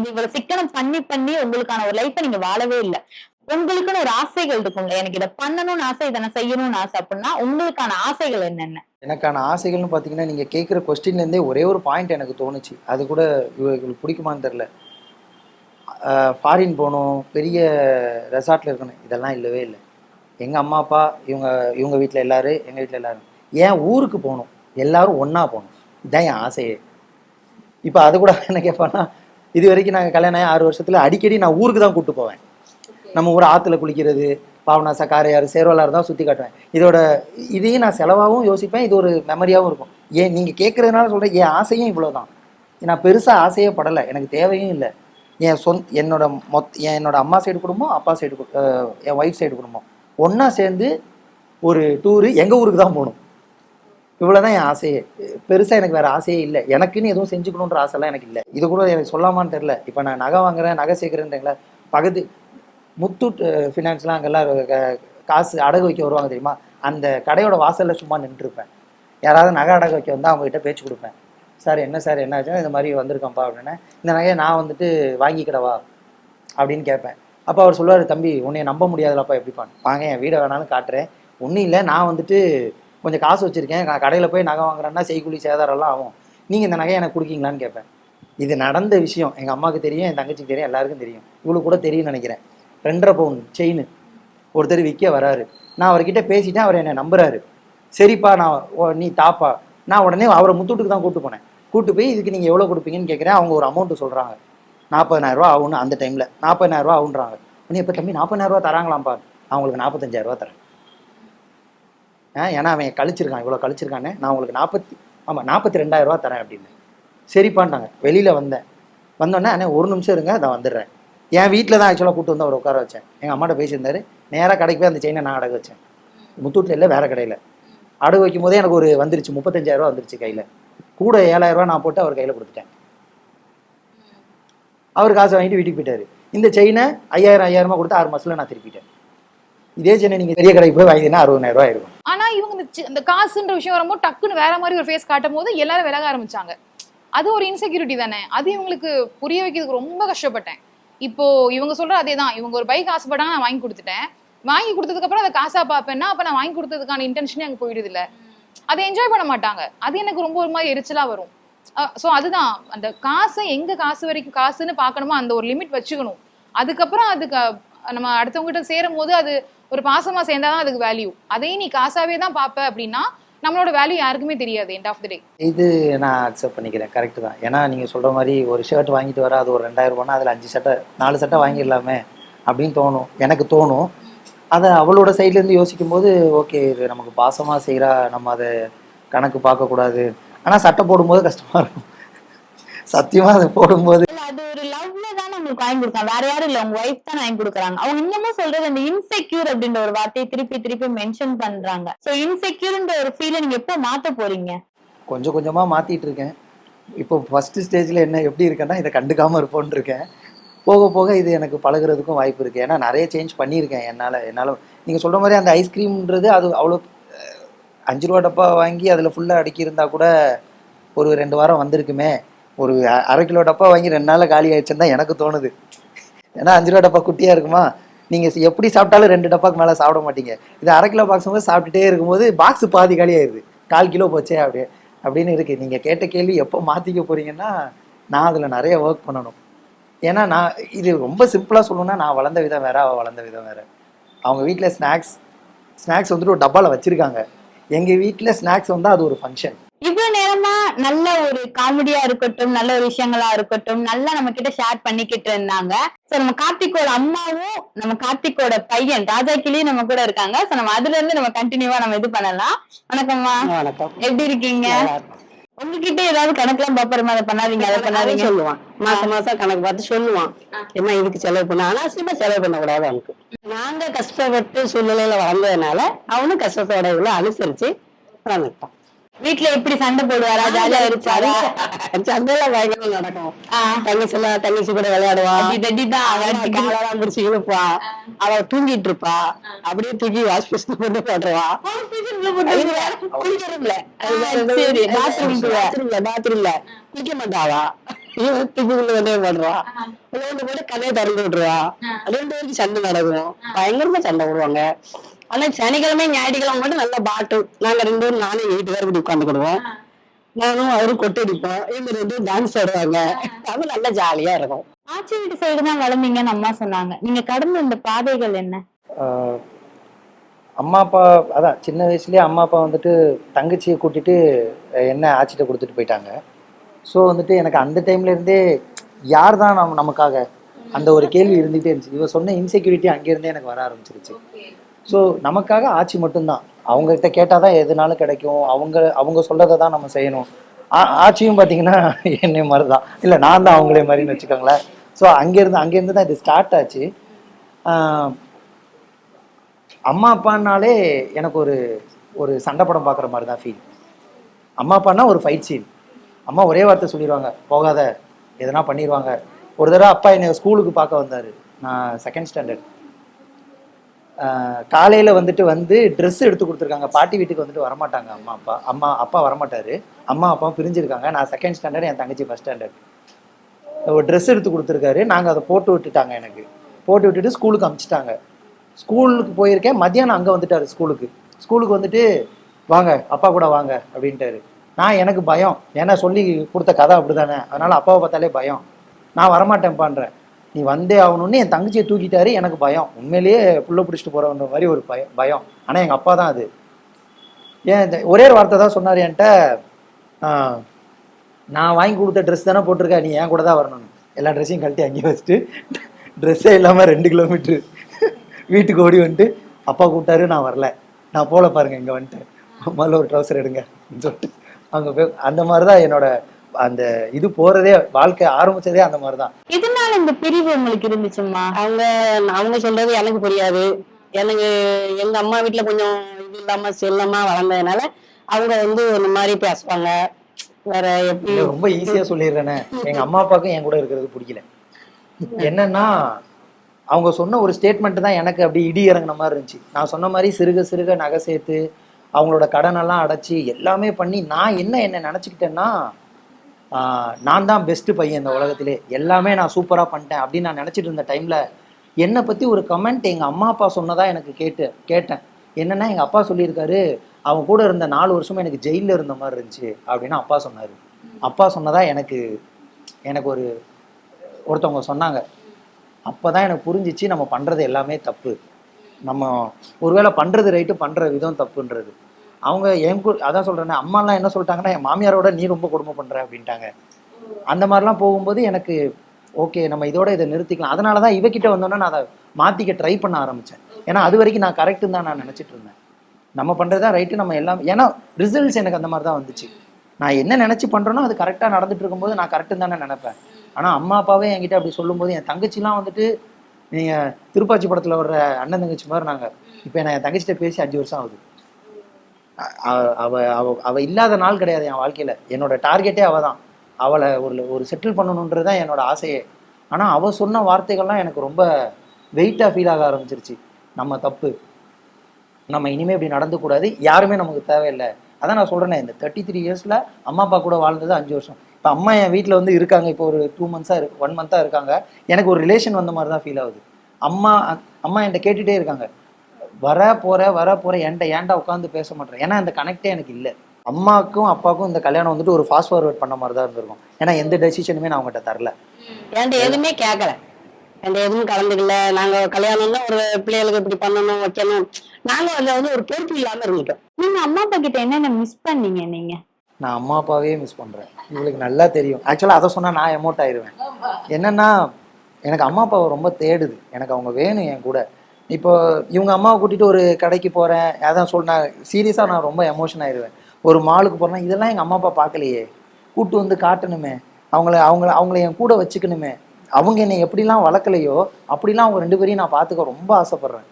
இந்த இவ்வளவு சிக்கனம் பண்ணி பண்ணி உங்களுக்கான ஒரு லைஃபை நீங்க வாழவே இல்ல. உங்களுக்குன்னு ஒரு ஆசைகள் இருக்கும்ல எனக்கு இதை பண்ணணும்னு ஆசை இதை நான் செய்யணும்னு ஆசை அப்படின்னா உங்களுக்கான ஆசைகள் என்னென்ன? எனக்கான ஆசைகள்னு பார்த்தீங்கன்னா நீங்கள் கேட்குற கொஸ்டின்லேருந்தே ஒரே ஒரு பாயிண்ட் எனக்கு தோணுச்சு. அது கூட இவங்களுக்கு பிடிக்குமான்னு தெரில ஃபாரின் போகணும் பெரிய ரெசார்ட்டில் இருக்கணும். இதெல்லாம் இல்லவே இல்லை. எங்கள் அம்மா அப்பா இவங்க இவங்க வீட்டில் எல்லோரும் எங்கள் வீட்டில் எல்லாரும். ஏன் ஊருக்கு போகணும்? எல்லாரும் ஒன்றா போகணும். இதுதான் என் ஆசையே. இப்போ அது கூட என்ன கேட்பேன்னா இது வரைக்கும் நாங்கள் கல்யாணம் ஆகி ஆறு வருஷத்தில் அடிக்கடி நான் ஊருக்கு தான் கூப்பிட்டு போவேன். நம்ம ஊர் ஆற்றுல குளிக்கிறது பாவனாசா காரையாறு சேர்வலாறு தான் சுற்றி காட்டுவேன். இதோட இதையும் நான் செலவாகவும் யோசிப்பேன் இது ஒரு மெமரியாகவும் இருக்கும். ஏன் நீங்கள் கேட்குறதுனால சொல்கிறேன் என் ஆசையும் இவ்வளோ தான் நான் பெருசாக ஆசையே படலை எனக்கு தேவையும் இல்லை. என் சொந் என்னோட மொத் என் என்னோட அம்மா சைடு குடும்பம் அப்பா சைடு என் ஒய்ஃப் சைடு குடும்பம். ஒன்றா சேர்ந்து ஒரு டூரு எங்கள் ஊருக்கு தான் போகணும். இவ்வளோதான் என் ஆசையே. பெருசாக எனக்கு வேறு ஆசையே இல்லை. எனக்குன்னு எதுவும் செஞ்சுக்கணுன்ற ஆசைலாம் எனக்கு இல்லை. இது கூட எனக்கு சொல்லாமான்னு தெரில இப்போ நான் நகை வாங்குறேன் நகை சேர்க்குறேன்றீங்களா? பகுதி முத்தூட் ஃபினான்ஸ்லாம் அங்கெல்லாம் காசு அடகு வைக்க வருவாங்க தெரியுமா? அந்த கடையோட வாசலில் சும்மா நின்றுருப்பேன். யாராவது நகை அடகு வைக்க வந்தால் அவங்ககிட்ட பேச்சு கொடுப்பேன். சார் என்ன சார் என்ன ஆச்சுன்னா இந்த மாதிரி வந்திருக்கேன்ப்பா அப்படின்னா. இந்த நகையை நான் வந்துட்டு வாங்கிக்கிடவா? அப்படின்னு கேட்பேன். அப்போ அவர் சொல்லுவார் தம்பி உன்னைய நம்ப முடியாதுலப்பா எப்படிப்பான் வாங்க என் வீடை வேணாலும் காட்டுறேன். ஒன்றும் இல்லை நான் வந்துட்டு கொஞ்சம் காசு வச்சுருக்கேன் கடையில் போய் நகை வாங்குறேன்னா செய்கூலி சேதாரம்லாம் ஆகும். நீங்கள் இந்த நகையை எனக்கு கொடுக்கீங்களான்னு கேட்பேன். இது நடந்த விஷயம். எங்கள் அம்மாவுக்கு தெரியும் என் தங்கச்சிக்கு தெரியும் எல்லாருக்கும் தெரியும். இவளுக்கு கூட தெரியும்னு நினைக்கிறேன். ரெண்டரை பவுன் செயின் ஒருத்தர் விற்க வராரு. நான் அவர்கிட்ட பேசிட்டேன் அவர் என்னை நம்புறாரு. சரிப்பா நான் ஓ- நீ தாப்பா. நான் உடனே அவரை முத்துட்டுக்கு தான் கூட்டு போனேன். கூட்டு போய் இதுக்கு நீங்கள் எவ்வளோ கொடுப்பீங்கன்னு கேட்குறேன். அவங்க ஒரு அமௌண்ட் சொல்கிறாங்க நாற்பதனாயிரரூவா ஆகும்னு அந்த டைமில் நாற்பதாயிரரூவா ஆகுன்றாங்க உடனே இப்போ தம்பி நாற்பதாயிரரூவா தராங்களாம்ப்பா. நான் உங்களுக்கு நாற்பத்தஞ்சாயிரரூவா தரேன். ஏன்னா அவன் கழிச்சிருக்கான் இவ்வளோ கழிச்சிருக்கானே நான் உங்களுக்கு நாற்பத்தி ஆமாம் நாற்பத்தி ரெண்டாயிரரூவா தரேன் அப்படின்னு. சரிப்பான்ட்டாங்க. வெளியில் வந்தேன். வந்தோடனே அண்ணே ஒரு நிமிஷம் இருங்க நான் வந்துடுறேன். என் வீட்டில் தான் ஆக்சுவலாக கூட்டு வந்து அவர் உட்கார வச்சேன். எங்கள் அம்மாட்ட பேசியிருந்தார். நேராக கடைக்கு போய் அந்த செயினை நான் அடகு வச்சேன். முத்தூட்டில் இல்லை வேறு கடையில். அடகு வைக்கும் போதே எனக்கு ஒரு வந்துருச்சு முப்பத்தஞ்சாயிரரூவா வந்துருச்சு கையில். கூட ஏழாயிரரூவா நான் போட்டு அவர் கையில் கொடுத்துட்டேன். அவர் காசை வாங்கிட்டு வீட்டுக்கு போயிட்டார். இந்த செயினை ஐயாயிரம் ஐயாயிரமா கொடுத்து ஆறு மாதத்தில் நான் திருப்பிட்டேன். இதே செயினை நீங்கள் பெரிய கடைக்கு போய் வாங்கினா அறுபதாயிரம் ரூபாய் ஆனா இவங்க இந்த சி- காசுன்ற விஷயம் வரும்போது டக்குன்னு வேற மாதிரி ஒரு ஃபேஸ் காட்டும் போது எல்லாரும் விலக ஆரம்பிச்சாங்க. அது ஒரு இன்செக்யூரிட்டி தானே. அது இவங்களுக்கு புரிய வைக்கிறதுக்கு ரொம்ப கஷ்டப்பட்டேன். இப்போ இவங்க சொல்ற அதே தான் இவங்க ஒரு பைக் ஆசைப்பட்டாங்க நான் வாங்கி கொடுத்துட்டேன். வாங்கி கொடுத்ததுக்கு அப்புறம் அதை காசா பார்ப்பேன்னா அப்ப நான் வாங்கி கொடுத்ததுக்கான இன்டென்ஷனே அங்கே போயிடுது இல்ல. அதை என்ஜாய் பண்ண மாட்டாங்க. அது எனக்கு ரொம்ப ஒரு மாதிரி எரிச்சலா வரும். ஸோ அதுதான். அந்த காசை எங்க காசு வரைக்கும் காசுன்னு பார்க்கணுமோ அந்த ஒரு லிமிட் வச்சுக்கணும். அதுக்கப்புறம் அதுக்கு நம்ம அடுத்தவங்க கிட்ட சேரும் போது அது ஒரு பாசமா சேர்ந்தாதான் அதுக்கு வேல்யூ அதையும் நீ காசாவே தான் பார்ப்ப அப்படின்னா நம்மளோட வேல்யூ யாருக்குமே தெரியாது எண்ட் ஆஃப் த டே இது நான் அக்செப்ட் பண்ணிக்கிறேன். கரெக்ட் தான். ஏன்னா நீங்கள் சொல்கிற மாதிரி ஒரு ஷர்ட் வாங்கிட்டு வர அது ஒரு ரெண்டாயிரம் ரூபானா அதில் அஞ்சு சட்டை நாலு சட்டை வாங்கிடலாமே அப்படின்னு தோணும். எனக்கு தோணும். அதை அவளோட சைட்லேருந்து யோசிக்கும் போது ஓகே இது நமக்கு பாசமாக செய்கிறா நம்ம அதை கணக்கு பார்க்கக்கூடாது. ஆனால் சட்டை போடும்போது கஷ்டமாக இருக்கும். சத்தியமாக அதை போடும்போது இல்ல அது ஒரு லவ்ல வாங்கி கொடுக்காங்க வேற யாரும் இல்ல. உங்க ஒய்ஃப் தான் வாங்கி கொடுக்குறாங்க. அவங்க இன்னமும் சொல்றது அந்த இன்செக்யூர் அப்படின்ற ஒரு வார்த்தையை திருப்பி திருப்பி மென்ஷன் பண்றாங்க. சோ இன்செக்யூர்ன்ற ஒரு ஃபீல நீங்க எப்போ மாத்த போறீங்க? கொஞ்சம் கொஞ்சமாக மாத்திட்டு இருக்கேன். இப்போ ஃபர்ஸ்ட் ஸ்டேஜில் என்ன எப்படி இருக்கேன்னா இதை கண்டுக்காமல் இருப்போன்னு இருக்கேன். போக போக இது எனக்கு பழகுறதுக்கும் வாய்ப்பு இருக்குது ஏன்னா நிறைய சேஞ்ச் பண்ணியிருக்கேன் என்னால் என்னால். நீங்கள் சொல்கிற மாதிரி அந்த ஐஸ்கிரீம்ன்றது அது அவ்வளோ அஞ்சு ரூபா டப்பா வாங்கி அதில் ஃபுல்லாக அடுக்கியிருந்தா கூட ஒரு ரெண்டு வாரம் வந்திருக்குமே. ஒரு அரை கிலோ டப்பா வாங்கி ரெண்டு நாளில் காலி ஆயிடுச்சுன்னு தான் எனக்கு தோணுது. ஏன்னா அஞ்சு ரூபா டப்பா குட்டியாக இருக்குமா? நீங்கள் எப்படி சாப்பிட்டாலும் ரெண்டு டப்பாக்கு மேலே சாப்பிட மாட்டீங்க. இது அரை கிலோ பாக்ஸ் போது சாப்பிட்டுட்டே இருக்கும்போது பாக்ஸ் பாதி காலி ஆயிடுது கால் கிலோ போச்சே அப்படியே அப்படின்னு இருக்குது நீங்கள் கேட்ட கேள்வி எப்போ மாற்றிக்க போகிறீங்கன்னா நான் அதில் நிறைய ஒர்க் பண்ணணும். ஏன்னா நான் இது ரொம்ப சிம்பிளாக சொல்லணும்னா நான் வளர்ந்த விதம் வேற அவள் வளர்ந்த விதம் வேற. அவங்க வீட்டில் ஸ்நாக்ஸ் ஸ்நாக்ஸ் வந்துட்டு ஒரு டப்பாவில் வச்சுருக்காங்க. எங்கள் வீட்டில் ஸ்நாக்ஸ் வந்தால் அது ஒரு ஃபங்க்ஷன் இவ்வளவு நேரமா நல்ல ஒரு காமெடியா இருக்கட்டும் நல்ல ஒரு விஷயங்களா இருக்கட்டும் நல்லா நம்ம கிட்ட ஷேர் பண்ணிக்கிட்டு இருந்தாங்க. சோ நம்ம கார்த்திக்கோட அம்மாவும் நம்ம கார்த்திக்கோட பையன் ராஜா கிளியும் நம்ம கூட இருக்காங்க. சோ நம்ம அதுல இருந்து நம்ம கண்டினியூவா நம்ம இது பண்ணலாம். வணக்கம்மா. வணக்கம். எப்படி இருக்கீங்க. உங்ககிட்ட ஏதாவது கணக்கெல்லாம் பாப்பறமா அதை பண்ணாதீங்க அதை பண்ணாதீங்க. சொல்லுவான். மாசம் மாசம் கணக்கு பார்த்து சொல்லுவான். என்ன இதுக்கு செலவு பண்ண அனாவசியமா செலவு பண்ணக்கூடாது அவனுக்கு. நாங்க கஷ்டப்பட்டு சூழ்நிலையில வளர்ந்ததுனால அவனும் கஷ்டத்தோட இவ்வளவு அனுசரிச்சு வளர்ந்துட்டான் வீட்டுல எப்படி சண்டை போடுவாரா ஜாலியா இருப்பாரா சந்தையில பயங்கர நடக்கும். தங்கச்சி எல்லாம் தங்கச்சி கூட அவன் காலெல்லாம் பிடிச்சி இழுப்பான் அவ தூங்கிட்டு இருப்பா. அப்படியே தூக்கி வாஷ் கொண்டு குளிக்கிறதுல. சரி, bathroom குள்ள. பாத்ரூம்ல பாத்ரூம்ல குளிக்க மாட்டாவா? போட்டு கதையை திறந்து விட்டுருவான் ரெண்டு பேருக்கு சண்டை நடக்கும். பயங்கரமா சண்டை போடுவாங்க. ஆனா சனிக்கிழமை ஞாயிற்றுக்கிழமை மட்டும் நல்ல பாட்டு. நாங்க ரெண்டு பேரும் நானும் எங்க வீட்டுக்காரர் இப்படி உட்காந்துக்கிடுவோம் நானும் அவரும் கொட்டை அடிப்போம். இவங்க ரெண்டு டான்ஸ் ஆடுவாங்க. அது நல்லா ஜாலியா இருக்கும். ஆட்சி வீட்டு சைடு தான் வளர்ந்தீங்கன்னு அம்மா சொன்னாங்க. நீங்க கடந்த இந்த பாதைகள் என்ன? அம்மா அப்பா அதான் சின்ன வயசுலயே அம்மா அப்பா வந்துட்டு தங்கச்சியை கூட்டிட்டு என்ன ஆச்சிட்ட கொடுத்துட்டு போயிட்டாங்க. ஸோ வந்துட்டு எனக்கு அந்த டைம்ல இருந்தே யார் தான் நம்ம நமக்காக அந்த ஒரு கேள்வி இருந்துகிட்டே இருந்துச்சு. இவ சொன்ன இன்செக்யூரிட்டி அங்கேருந்தே எனக்கு வர ஆரம்பிச்சிருச்சு. ஸோ நமக்காக ஆட்சி மட்டும்தான். அவங்ககிட்ட கேட்டால் தான் எதுனாலும் கிடைக்கும். அவங்க அவங்க சொல்லதை தான் நம்ம செய்யணும். ஆ- ஆட்சியும் பார்த்தீங்கன்னா என்னை மாதிரி தான் இல்லை நான் தான் அவங்களே மாதிரின்னு வச்சுக்கோங்களேன். ஸோ அங்கேருந்து அங்கேருந்து தான் இது ஸ்டார்ட் ஆச்சு. அம்மா அப்பான்னாலே எனக்கு ஒரு ஒரு சண்டை படம் பார்க்குற மாதிரி தான் ஃபீல் அம்மா அப்பான்னா ஒரு ஃபைட் சீன் அம்மா ஒரே வார்த்தை சொல்லிடுவாங்க போகாத. எதனா பண்ணிடுவாங்க ஒரு தடவை அப்பா என்னை ஸ்கூலுக்கு பார்க்க வந்தார். நான் செகண்ட் ஸ்டாண்டர்ட் காலையில் வந்துட்டு வந்து ட்ரெஸ் எடுத்து கொடுத்துருக்காங்க. பாட்டி வீட்டுக்கு வந்துட்டு வரமாட்டாங்க அம்மா அப்பா. அம்மா அப்பா வரமாட்டாரு. அம்மா அப்பா பிரிஞ்சிருக்காங்க. நான் செகண்ட் ஸ்டாண்டர்ட் என் தங்கச்சி ஃபஸ்ட் ஸ்டாண்டர்ட் ஒரு ட்ரெஸ் எடுத்து கொடுத்துருக்காரு. நாங்கள் அதை போட்டு விட்டுட்டாங்க எனக்கு. போட்டு விட்டுட்டு ஸ்கூலுக்கு அனுப்பிச்சிட்டாங்க ஸ்கூலுக்கு போயிருக்கேன். மத்தியானம் அங்கே வந்துட்டார் ஸ்கூலுக்கு. ஸ்கூலுக்கு வந்துட்டு வாங்க அப்பா கூட வாங்க அப்படின்ட்டாரு. நான் எனக்கு பயம். ஏன்னா சொல்லி கொடுத்த கதை அப்படி தானே அதனால் அப்பாவை பார்த்தாலே பயம். நான் வரமாட்டேன்ப்பான்றேன். நீ வந்தே ஆகணும்னு என் தங்கச்சியை தூக்கிட்டாரு எனக்கு பயம். உண்மையிலேயே புள்ள பிடிச்சிட்டு போகிறவன்ற மாதிரி ஒரு பயம் பயம். ஆனால் எங்கள் அப்பா தான் அது. ஏன் ஒரே ஒரு வார்த்தை தான் சொன்னார் என்கிட்ட. நான் வாங்கி கொடுத்த ட்ரெஸ் தானே போட்டிருக்கா நீ என் கூட தான் வரணும்னு. எல்லா ட்ரெஸ்ஸையும் கழட்டி அங்கேயே வச்சுட்டு ட்ரெஸ்ஸே இல்லாமல் ரெண்டு கிலோமீட்ரு வீட்டுக்கு ஓடி வந்துட்டு அப்பா கூப்பிட்டாரு நான் வரல. நான் போகல பாருங்க இங்கே வந்துட்டு. முதல்ல ஒரு ட்ரௌசர் எடுங்க சொல்லிட்டு. அங்கே போய் அந்த மாதிரி தான் என்னோட அந்த இது போகிறதே வாழ்க்கை ஆரம்பிச்சதே அந்த மாதிரி தான் எதனால இந்த பிரிவு உங்களுக்கு இருந்துச்சும்மா? அவங்க அவங்க சொல்றது எனக்கு புரியாது. எனக்கு எங்க அம்மா வீட்டுல கொஞ்சம் இது இல்லாம செல்லமா வளர்ந்ததுனால அவங்க வந்து இந்த மாதிரி பேசுவாங்க. வேற எப்படி ரொம்ப ஈஸியா சொல்லிடுறேனே. எங்க அம்மா அப்பாவுக்கும் என் கூட இருக்கிறது பிடிக்கல என்னன்னா அவங்க சொன்ன ஒரு ஸ்டேட்மெண்ட் தான் எனக்கு அப்படி இடி இறங்குன மாதிரி இருந்துச்சு. நான் சொன்ன மாதிரி சிறுக சிறுக நகை சேர்த்து அவங்களோட கடனெல்லாம் அடைச்சி எல்லாமே பண்ணி நான் என்ன என்ன நினச்சிக்கிட்டேன்னா நான் தான் பெஸ்ட்டு பையன் இந்த உலகத்திலே. எல்லாமே நான் சூப்பராக பண்ணிட்டேன் அப்படின்னு நான் நினச்சிட்டு இருந்த டைமில் என்னை பற்றி ஒரு கமெண்ட் எங்கள் அம்மா அப்பா சொன்னதாக எனக்கு கேட்டு கேட்டேன். என்னென்னா எங்கள் அப்பா சொல்லியிருக்காரு அவன் கூட இருந்த நாலு வருஷமும் எனக்கு ஜெயிலில் இருந்த மாதிரி இருந்துச்சு அப்படின்னு அப்பா சொன்னார். அப்பா சொன்னதாக எனக்கு எனக்கு ஒரு ஒருத்தவங்க சொன்னாங்க. அப்போ தான் எனக்கு புரிஞ்சிச்சு நம்ம பண்ணுறது எல்லாமே தப்பு. நம்ம ஒருவேளை பண்ணுறது ரைட்டு பண்ணுற விதம் தப்புன்றது. அவங்க என் கூட அதான் சொல்கிறேன்னே அம்மாலாம் என்ன சொல்லிட்டாங்கன்னா என் மாமியாரோட நீ ரொம்ப கொடுமை பண்ணுற அப்படின்ட்டாங்க. அந்த மாதிரிலாம் போகும்போது எனக்கு ஓகே நம்ம இதோட இதை நிறுத்திக்கலாம். அதனால தான் இவகிட்ட வந்தோன்னே நான் அதை மாற்றிக்க ட்ரை பண்ண ஆரம்பித்தேன் ஏன்னா அது வரைக்கும் நான் கரெக்டுன்னு தான் நான் நினச்சிட்டு இருந்தேன். நம்ம பண்ணுறது தான் ரைட்டு நம்ம எல்லாம் ஏன்னா ரிசல்ட்ஸ் எனக்கு அந்த மாதிரி தான் வந்துச்சு. நான் என்ன நினச்சி பண்ணுறேனோ அது கரெக்டாக நடந்துட்டு இருக்கும்போது நான் கரெக்டுன்னு தானே நினப்பேன். ஆனால் அம்மா அப்பாவே என்கிட்ட அப்படி சொல்லும்போது என் தங்கச்சிலாம் வந்துட்டு நீங்கள் திருப்பாச்சி படத்தில் வர்ற அண்ணன் தங்கச்சி மாதிரி நாங்கள் இப்போ நான் என் தங்கச்சிட்ட பேசி அஞ்சு வருஷம் ஆகுது. அவ அவ அவ இல்லாத நாள் கிடையாது என் வாழ்க்கையில். என்னோட டார்கெட்டே அவள் தான் அவளை ஒரு ஒரு செட்டில் பண்ணணுன்றது தான் என்னோட ஆசையே. ஆனால் அவள் சொன்ன வார்த்தைகள்லாம் எனக்கு ரொம்ப வெயிட்டாக ஃபீல் ஆக ஆரம்பிச்சிருச்சு. நம்ம தப்பு. நம்ம இனிமே இப்படி நடந்துக்கூடாது யாருமே நமக்கு தேவையில்லை. அதான் நான் சொல்கிறேன் இந்த தேர்ட்டி த்ரீ இயர்ஸில் அம்மா அப்பா கூட வாழ்ந்தது அஞ்சு வருஷம். இப்போ அம்மா என் வீட்டில் வந்து இருக்காங்க. இப்போ ஒரு டூ மந்த்ஸாக இருக்கு ஒன் மந்த்தாக இருக்காங்க. எனக்கு ஒரு ரிலேஷன் வந்த மாதிரி தான் ஃபீல் ஆகுது. அம்மா அம்மா என்கிட்ட கேட்டுகிட்டே இருக்காங்க. வர போற வர போற என்கிட்ட ஏன்டா உட்காந்து பேச மாட்டேன் ஏன்னா இந்த கனெக்டே எனக்கு இல்லை. அம்மாக்கும் அப்பாவுக்கும் இந்த கல்யாணம் வந்துட்டு ஒரு ஃபாஸ்ட் ஃபார்வர்ட் பண்ண மாதிரி தான் இருந்திருக்கும். ஏன்னா எந்த டெசிஷனுமே நான் அவங்ககிட்ட தரல. என்கிட்ட எதுவுமே கேட்கல என்கிட்ட எதுவும் கலந்துக்கல. நாங்க கல்யாணம்னா ஒரு பிள்ளைகளுக்கு இப்படி பண்ணணும் வைக்கணும். நாங்க அதுல வந்து ஒரு பொறுப்பு இல்லாம இருந்துட்டோம். நீங்க அம்மா அப்பா கிட்ட என்னென்ன மிஸ் பண்ணீங்க நீங்க? நான் அம்மா அப்பாவே மிஸ் பண்றேன். இவளுக்கு நல்லா தெரியும். ஆக்சுவலாக அதை சொன்னா நான் எமோட் ஆயிருவேன். என்னன்னா எனக்கு அம்மா அப்பாவை ரொம்ப தேடுது. எனக்கு அவங்க வேணும் என் கூட. இப்போ இவங்க அம்மாவை கூட்டிட்டு ஒரு கடைக்கு போறேன். அதான் சொல் நான் சீரியஸாக நான் ரொம்ப எமோஷன் ஆயிடுவேன் ஒரு மாலுக்கு போறேன்னா இதெல்லாம் எங்க அம்மா அப்பா பார்க்கலையே. கூட்டு வந்து காட்டணுமே. அவங்கள அவங்கள அவங்கள என் கூட வச்சுக்கணுமே. அவங்க என்னை எப்படிலாம் வளர்க்கலையோ அப்படிலாம் அவங்க ரெண்டு பேரையும் நான் பார்த்துக்க ரொம்ப ஆசைப்படுறேன்.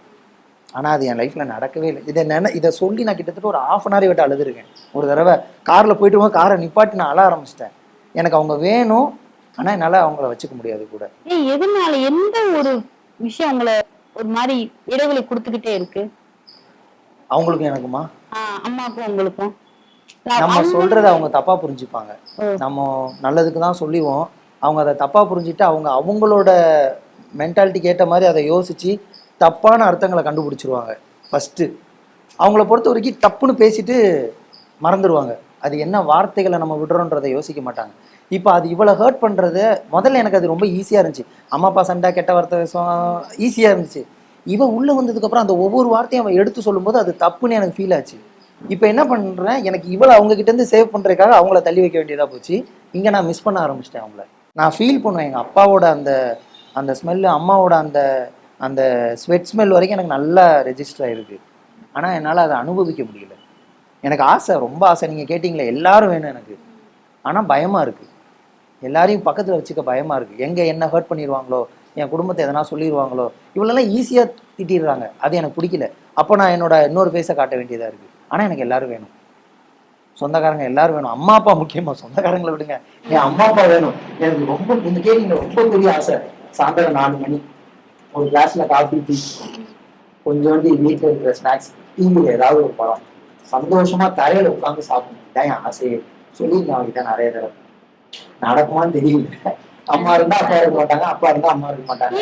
ஆனால் அது என் லைஃப்பில் நடக்கவே இல்லை. இதை நினை இதை சொல்லி நான் கிட்டத்தட்ட ஒரு ஆஃப் அன் ஹவர் விட்டு அழுதுருக்கேன். ஒரு தடவை காரில் போயிட்டு போக காரை நிப்பாட்டி நான் அழ ஆரம்பிச்சிட்டேன். எனக்கு அவங்க வேணும். ஆனால் என்னால் அவங்கள வச்சுக்க முடியாது கூட. எதனால? எந்த ஒரு விஷயம் அவங்கள ஒரு மாதிரி இடைவெளி கொடுத்துக்கிட்டே இருக்கு. அவங்களுக்கும் எனக்குமா? அம்மாக்கும் உங்களுக்கும். நம்ம சொல்றத அவங்க தப்பா புரிஞ்சுப்பாங்க. நம்ம நல்லதுக்கு தான் சொல்லுவோம். அவங்க அதை தப்பாக புரிஞ்சுட்டு அவங்க அவங்களோட மென்டாலிட்டிக்கு ஏற்ற மாதிரி அதை யோசித்து தப்பான அர்த்தங்களை கண்டுபிடிச்சிருவாங்க. ஃபஸ்ட்டு அவங்கள பொறுத்த வரைக்கும் தப்புன்னு பேசிட்டு மறந்துடுவாங்க அது என்ன வார்த்தைகளை நம்ம விடுறோன்றதை யோசிக்க மாட்டாங்க. இப்போ அது இவ்வளோ ஹர்ட் பண்ணுறது முதல்ல எனக்கு அது ரொம்ப ஈஸியாக இருந்துச்சு. அம்மா அப்பா சண்டை கெட்ட வார்த்தை ஈஸியாக இருந்துச்சு. இவன் உள்ளே வந்ததுக்கப்புறம் அந்த ஒவ்வொரு வார்த்தையும் அவன் எடுத்து சொல்லும்போது அது தப்புன்னு எனக்கு ஃபீல் ஆச்சு. இப்போ என்ன பண்ணுறேன் எனக்கு இவ்வளோ அவங்க சேவ் பண்ணுறதுக்காக அவங்கள தள்ளி வைக்க வேண்டியதாக போச்சு. இங்கே நான் மிஸ் பண்ண ஆரம்பிச்சிட்டேன் அவங்கள. நான் ஃபீல் பண்ணுவேன் எங்கள் அப்பாவோட அந்த அந்த ஸ்மெல்லு அம்மாவோட அந்த அந்த ஸ்வெட் ஸ்மெல் வரைக்கும் எனக்கு நல்லா ரெஜிஸ்டர் ஆகிருக்கு ஆனால் என்னால் அதை அனுபவிக்க முடியல. எனக்கு ஆசை ரொம்ப ஆசை. நீங்கள் கேட்டிங்களே எல்லாரும் வேணும் எனக்கு. ஆனால் பயமாக இருக்குது எல்லாரையும் பக்கத்தில் வச்சுக்க பயமாக இருக்குது எங்கே என்ன ஹர்ட் பண்ணிடுவாங்களோ என் குடும்பத்தை எதனா சொல்லிடுவாங்களோ இவ்வளோலாம் ஈஸியாக திட்டிடுறாங்க. அது எனக்கு பிடிக்கல. அப்போ நான் என்னோட இன்னொரு ஃபேஸை காட்ட வேண்டியதாக இருக்குது ஆனால் எனக்கு எல்லாரும் வேணும். சொந்தக்காரங்க எல்லாரும் வேணும். அம்மா அப்பா முக்கியமா. சொந்தக்காரங்களை விடுங்க. என் அம்மா அப்பா வேணும். எனக்கு ரொம்ப இந்த கேள்விங்க ரொம்ப பெரிய ஆசை. சாயந்தரம் நாலு மணி. ஒரு கிளாஸ்ல காஃபி டீ கொஞ்சோண்டு வீட்டில் இருக்கிற ஸ்நாக்ஸ் டிவியில் ஏதாவது ஒரு படம் சந்தோஷமா தரையில உட்காந்து சாப்பிடணும். தான் என் ஆசையே. சொல்லியிருக்கேன் அவங்ககிட்ட நிறைய தடவை. நடக்குமான்னு தெரியல. அம்மா இருந்தா அப்பா இருக்க மாட்டாங்க அப்பா இருந்தா அம்மா இருக்க மாட்டாங்க.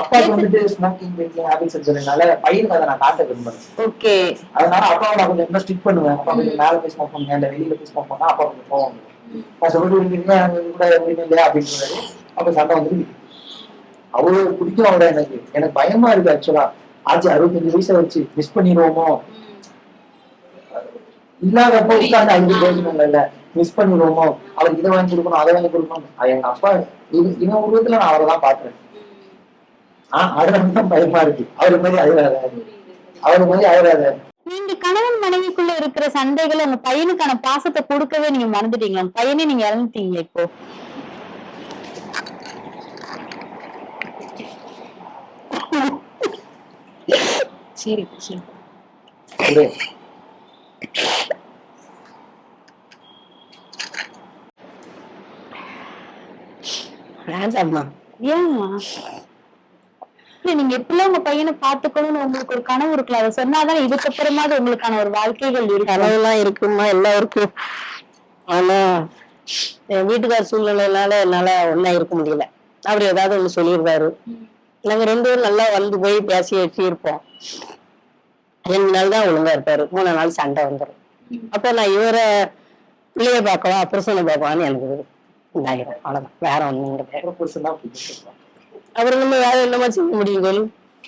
அப்பாவுக்கு வந்துட்டு ஸ்மோக்கிங் ட்ரிங்கிங் ஹேபிட்ஸ் இருக்கிறதுனால பையனுக்கு அதை நான் காட்ட விரும்புறேன். ஓகே. அதனால அப்பாவை நான் கொஞ்சம் இன்னும் ஸ்ட்ரிக் பண்ணுவேன். அப்பா கொஞ்சம் மேல போய் ஸ்மோக் பண்ணுங்க இல்ல வெளியில போய் ஸ்மோக் பண்ணா அப்பா கொஞ்சம் போவாங்க நான் சொல்லிட்டு கூட இல்லையா அப்படின்னு சொன்னாரு அப்ப சண்டை வந்து அவ்வளவு பிடிக்கும் அவரை எனக்கு. எனக்கு பயமா இருக்கு ஆக்சுவலா ஆச்சு அறுபத்தஞ்சு வயசை வச்சு மிஸ் பண்ணிடுவோமோ? இல்லாதப்ப உட்கார்ந்து அஞ்சு பேசணும் இல்ல மிஸ் பண்ணிடுவோமோ? அவருக்கு இதை வாங்கி கொடுக்கணும் அதை வாங்கி கொடுக்கணும். எங்க அப்பா இது- இவன் உருவத்துல நான் அவரை தான் பாக்குறேன் ஆஹ் அதனால தான் பயமா இருக்கு. அவரு மாதிரி அழுகாத அவரு மாதிரி அழுகாத நீங்க கணவன் மனைவிக்குள்ள இருக்கிற சண்டைகளை உங்க பையனுக்கான பாசத்தை கொடுக்கவே நீங்க மறந்துட்டீங்களா? பையனே நீங்க இறந்துட்டீங்க இப்போ? சரி சரி ஏம்மா இல்ல நீங்க எப்படிலாம் உங்க பையனை பாத்துக்கணும்னு உங்களுக்கு ஒரு கனவு இருக்கலாம் அதை சொன்னாதான் இதுக்கப்புறமா உங்களுக்கான ஒரு வாழ்க்கைகள் கனவுலாம் இருக்குமா எல்லாம் இருக்கு ஆனா என் வீட்டுக்கார சூழ்நிலையினால என்னால ஒண்ணா இருக்க முடியல. அவர் ஏதாவது ஒண்ணு சொல்லியிருக்காரு நாங்க ரெண்டு பேரும் நல்லா வந்து போய் பேசி வச்சு இருப்போம். ரெண்டு நாள் தான் ஒழுங்கா இருப்பாரு. மூணு நாள் சண்டை வந்துடும் அப்ப நான் இவரை பிள்ளைய பார்க்கவா புருஷனை பார்க்கவான்னு எனக்கு இதாயிரும் அவ்வளவுதான். வேற ஒண்ணும் கிடையாது அவரை நம்ம வேற என்னமா செய்ய முடியும் சொல்லு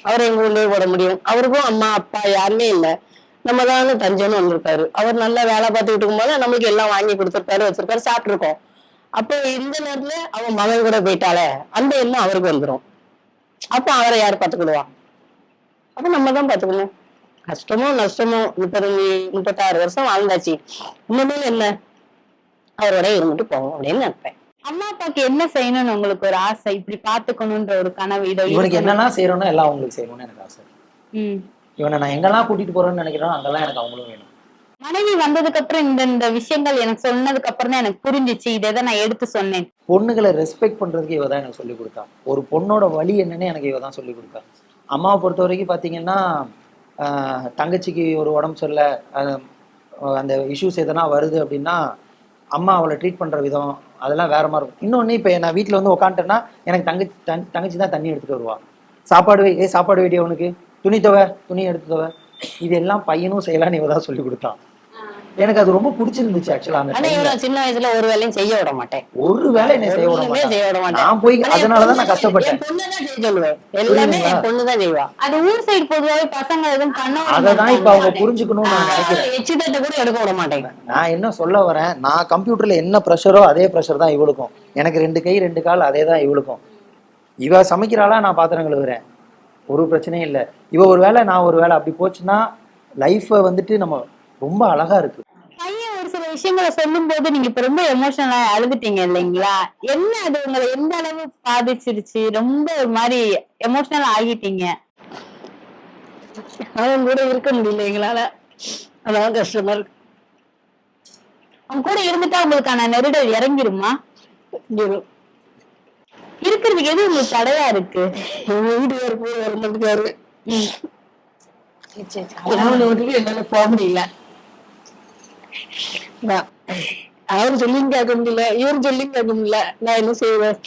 அவரை எங்க உள்ளே போட முடியும். அவருக்கும் அம்மா அப்பா யாருமே இல்ல. நம்ம தான் தஞ்சம்னு வந்திருக்காரு அவர் நல்லா வேலை பார்த்துக்கிட்டு இருக்கும்போது நம்மளுக்கு எல்லாம் வாங்கி கொடுத்துருக்காரு வச்சிருக்காரு சாப்பிட்டுருக்கோம். அப்போ இந்த நேரத்துல அவன் மகன் கூட போயிட்டாலே அந்த எண்ணம் அவருக்கு வந்துடும் அப்போ அவரை யார் பார்த்துக்கிடுவா? அப்ப நம்ம தான் பார்த்துக்கணும். கஷ்டமோ நஷ்டமோ முப்பத்தஞ்சு முப்பத்தாறு வருஷம் வாழ்ந்தாச்சு. இன்னுமே என்ன? அவரோட இருந்துட்டு போவோம் அப்படின்னு நினைப்பேன். அம்மா அப்பாக்கு என்ன செய்யணும்னு உங்களுக்கு ஒரு ஆசை? இப்படி பாத்துக்கணும்ன்ற ஒரு கனவு இதோ இவனுக்கு. என்னெல்லாம் செய்யறோம்னோ எல்லாம் அவங்களுக்கு செய்யணும்னு எனக்கு ஆசை. இவனை நான் எங்கெல்லாம் கூட்டிட்டு போறேன்னு நினைக்கிறேனோ அங்கெல்லாம் எனக்கு அவங்களும் வேணும். மனைவி வந்ததுக்கு அப்புறம் இந்த இந்த விஷயங்கள் எனக்கு சொன்னதுக்கு அப்புறம் தான் எனக்கு புரிஞ்சிச்சு. இதை தான் நான் எடுத்து சொன்னேன். பொண்ணுகளை ரெஸ்பெக்ட் பண்றதுக்கு இவ தான் எனக்கு சொல்லி கொடுத்தா. ஒரு பொண்ணோட வழி என்னன்னு எனக்கு இவ தான் சொல்லி கொடுத்தா. அம்மாவை பொறுத்த வரைக்கும் பாத்தீங்கன்னா தங்கச்சிக்கு ஒரு உடம்பு ஆஹ், அந்த இஷ்யூஸ் எதனா வருது அப்படின்னா அம்மா அவளை ட்ரீட் பண்ற விதம் அதெல்லாம் வேற மாதிரி இருக்கும். இன்னொன்று இப்போ நான் வீட்டில் வந்து உட்காந்துட்டேன்னா எனக்கு தங்கச்சி தன் தங்கச்சி தான் தண்ணி எடுத்துகிட்டு வருவா. சாப்பாடு ஏ சாப்பாடு வேடிய உனக்கு? துணி துவை துணி எடுத்து துவை. இதெல்லாம் பையனும் செய்யலாம்னு இவ தான் சொல்லி கொடுத்தான். எனக்கு அது ரொம்ப பிடிச்சிருந்துச்சு ஆக்சுவலா அந்த சின்ன வயசுல ஒரு வேலையும் செய்ய விட மாட்டேன். ஒரு வேலை என்ன செய்ய விட மாட்டான். செய்ய விட மாட்டேன். நான் போய் அதனாலதான் நான் கஷ்டப்பட்டேன். சொல்லுவேன் எல்லாமே புரியுதுங்களா? என் பொண்ணு தான் செய்வா. அது ஊர் சைடு பொதுவாவே பசங்க எதுவும் பண்ண அததான் இப்ப அவங்க. புரிஞ்சுக்கணும்னு நான் நினைக்கிறேன். எச்சு தட்டை கூட எடுக்க விட மாட்டேன் நான் என்ன சொல்ல வரேன் நான் கம்ப்யூட்டர்ல என்ன ப்ரெஷரோ அதே ப்ரெஷர் தான் இவளுக்கும். எனக்கு ரெண்டு கை ரெண்டு கால் அதே தான் இவளுக்கும். இவ சமைக்கிறாளா நான் பாத்திரம் கழுவுறேன். ஒரு பிரச்சனையும் இல்லை. இவ ஒரு வேலை நான் ஒரு வேலை அப்படி போச்சுன்னா லைஃப்பை வந்துட்டு நம்ம ரொம்ப அழகா இருக்கு. பையன் ஒரு சில விஷயங்களை சொல்லும் போது நீங்க இப்ப ரொம்ப எமோஷனலா அழுதுட்டீங்க இல்லைங்களா? என்ன அது உங்களை எந்த அளவு பாதிச்சிருச்சு? ரொம்ப ஒரு மாதிரி எமோஷனல் ஆகிட்டீங்க. அவன் கூட இருக்க முடியல எங்களால. அதான் கஷ்டமா இருக்கு. அவங்க கூட இருந்துட்டா உங்களுக்கான நெருடல் இறங்கிருமா? இரு. இருக்கிறதுக்கு எது உங்களுக்கு தடையா இருக்கு? எங்க வீட்டுக்காரு போய் அவனை விட்டுட்டு என்னால போக முடியல. அவர் சொல்லியும் கேட்க முடியல இவரு சொல்லியும் கேட்க முடியல நான் என்ன செய்வேன்?